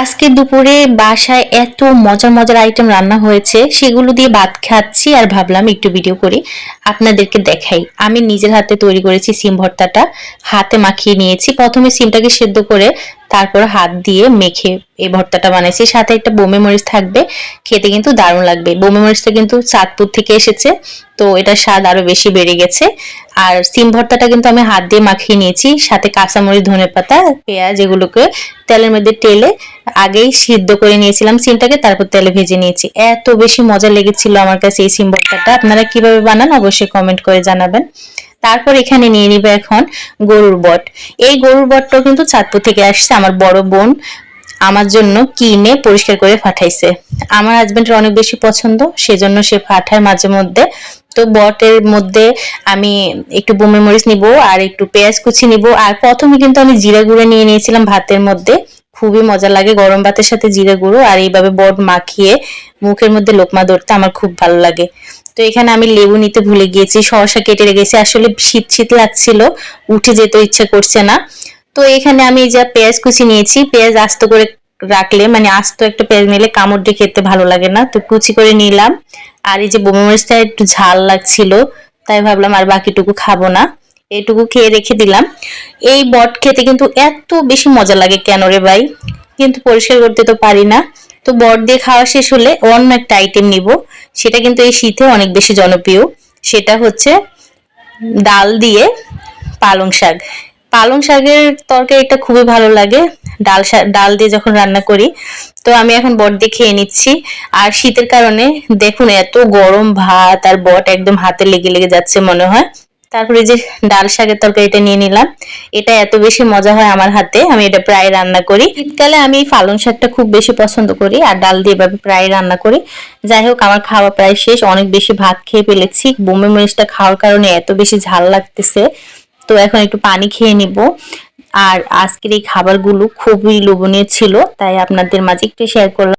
আজকে দুপুরে বাসায় এত মজার মজার আইটেম রান্না হয়েছে, সেগুলো দিয়ে ভাত খাচ্ছি আর ভাবলাম একটু ভিডিও করি, আপনাদেরকে দেখাই। আমি নিজের হাতে তৈরি করেছি সিম ভর্তাটা, হাতে মাখিয়ে নিয়েছি। প্রথমে সিমটাকে সেদ্ধ করে তারপর হাত দিয়ে মেখে এই ভর্তাটা বানাইছি। সাথে একটা বোমে মরিচ থাকবে, খেতে কিন্তু দারুণ লাগবে। বোমে মরিচটা কিন্তু চাঁদপুর থেকে এসেছে, তো এটার স্বাদ আরও বেশি বেড়ে গেছে। আর সিম ভর্তাটা কিন্তু আমি হাত দিয়ে মাখিয়ে নিয়েছি, সাথে কাঁচামরিচ, ধনে পাতা, পেঁয়াজ এগুলোকে তেলের মধ্যে টেলে আগেই সিদ্ধ করে নিয়েছিলাম সিমটাকে, তারপর তেলে ভেজে নিয়েছি। এত বেশি মজা লেগেছিল আমার কাছে এই সিম ভর্তাটা। আপনারা কীভাবে বানান অবশ্যই কমেন্ট করে জানাবেন। তারপর এখানে নিয়ে নিবে এখন গরুর বট। এই গরুর বটটাও কিন্তু চাঁদপুর থেকে আসছে, আমার বড় বোন আমার জন্য কিনে পরিষ্কার করে পাঠাইছে। আমার হাজবেন্ডের অনেক বেশি পছন্দ, সেজন্য সে পাঠায় মাঝে মধ্যে। তো বটের মধ্যে আমি একটু বোমের মরিচ নিব আর একটু পেঁয়াজ কুচি নিব। আর প্রথমে কিন্তু আমি জিরা গুঁড়ো নিয়ে নিয়েছিলাম ভাতের মধ্যে। খুবই মজা লাগে গরম ভাতের সাথে জিরা গুঁড়ো আর এইভাবে বট মাখিয়ে মুখের মধ্যে লোকমা ধরতে আমার খুব ভালো লাগে। তো এখানে আমি লেবু নিতে ভুলে গিয়েছি, শসা কেটে রেখেছি। আসলে শীত শীত লাগছিল, উঠে যেতে ইচ্ছে করছে না। তো এখানে আমি যা পেঁয়াজ কুচি নিয়েছি, পেঁয়াজ আস্ত করে রাখলে মানে আস্ত একটা পেঁয়াজ নিলে কামড় দিয়ে খেতে ভালো লাগে না। তো কুচি করে নিলাম। আর এই যে বোমা মরিচটা একটু ঝাল লাগছিল, তাই ভাবলাম আর বাকিটুকু খাব না। এইটুকু খেয়ে রেখে দিলাম। এই বট খেতে কিন্তু এত বেশি মজা লাগে কেন রে ভাই? কিন্তু পরিষ্কার করতে তো পারি না। তো বট দিয়ে খাওয়া শেষ হলে অন্য একটা আইটেম নিব। সেটা কিন্তু এই শীতে অনেক বেশি জনপ্রিয়। সেটা হচ্ছে ডাল দিয়ে পালং শাক। পালং শাকের তরকারি তরকারিটা খুবই ভালো লাগে। ডাল ডাল দিয়ে যখন রান্না করি, তো আমি এখন বট দিয়ে খেয়ে নিচ্ছি। আর শীতের কারণে দেখুন এত গরম ভাত আর বট একদম হাতে লেগে লেগে যাচ্ছে মনে হয়। তারপরে যে ডাল শাকের তরকারিটা নিয়ে নিলাম। এটা এত বেশি মজা হয় আমার হাতে, আমি এটা প্রায় রান্না করি। শীতকালে আমি পালং শাকটা খুব বেশি পছন্দ করি, আর ডাল দিয়ে এভাবে প্রায় রান্না করি। যাই হোক, আমার খাওয়া প্রায় শেষ, অনেক বেশি ভাত খেয়ে ফেলেছি। বোমে মরিচটা খাওয়ার কারণে এত বেশি ঝাল লাগতেছে। তো এখন একটু পানি খেয়ে নিব। আর আজকের এই খাবারগুলো খুবই লোভনীয় ছিল, তাই আপনাদের মাঝে একটু শেয়ার করলাম।